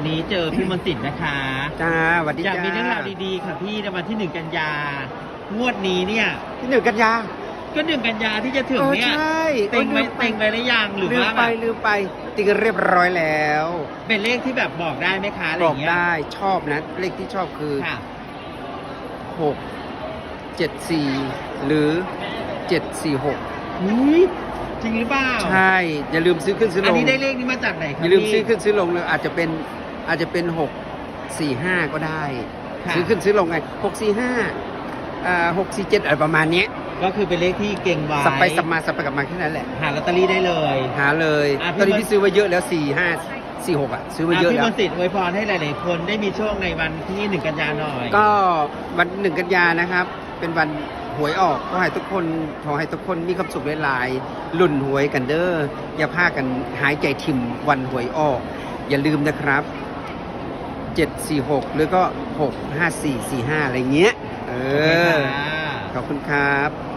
วันนี้เจอพี่มนต์สิทธิ์นะคะจ้าสวัสดีอยากจ้ามีเรื่องราวดีๆค่ะพี่ในวันที่หนึ่งกันยางวดนี้เนี่ย ที่หนึ่งกันยาก็หนึ่งกันยาที่จะถึงเออเนี่ยใช่เต็งไว้ลืมเต็งไว้หรือยังหรือลืมว่าไปแบบลืมไปติงเรียบร้อยแล้วเป็นเลขที่แบบบอกได้ไหมคะอะไรบออกย่างเงี้ยได้ชอบนะ เลขที่ชอบคือค่ะหกเจ็ดสี่หรือเจ็ดสี่หกอุ๊ยจริงหรือเปล่าใช่ อย่าลืมซื้อขึ้นซื้อลอันงนี้ได้เลขนี้มาจากไหนคอรับย่าลืมพี่ซื้อขึ้นซื้อลงเลยอาจจะเป็น อาจจะเป็นหกสี่ห้าก็ได้ ค่ะ ซื้อขึ้นซื้อลงไงหกสี่ห้าอ่าหกสี่เจ็ดอะไรประมาณเนี้ยก็คือเป็นเลขที่เก่งไว้สับไปสับมาสับไปกลับมาแค่นั้นแหละ หาลอตเตอรี่ได้เลย หาเลยอะพี่ตอนนี้มนต์พี่ซื้อไว้เยอะแล้วสี่ห้าสี่หกอะซื้อไว้อะเยอะพี่แล้มว นต์สิทธิ์อวยพรให้หลาย ๆ คนได้มีโชคในวันที่หนึ่งกันยาหน่อย ก็วันหนึ่งกันยานะครับ เป็นวันหวยออกก็ให้ทุกคนขอให้ทุกคนมีความสุขหลายๆลุ่นหวยกันเด้ออย่าพากันหายใจทิมวันหวยออก อย่าลืมนะครับ 746 หรือก็ 65445 อะไรเงี้ย เอโอเคอค่ะขอบคุณครับ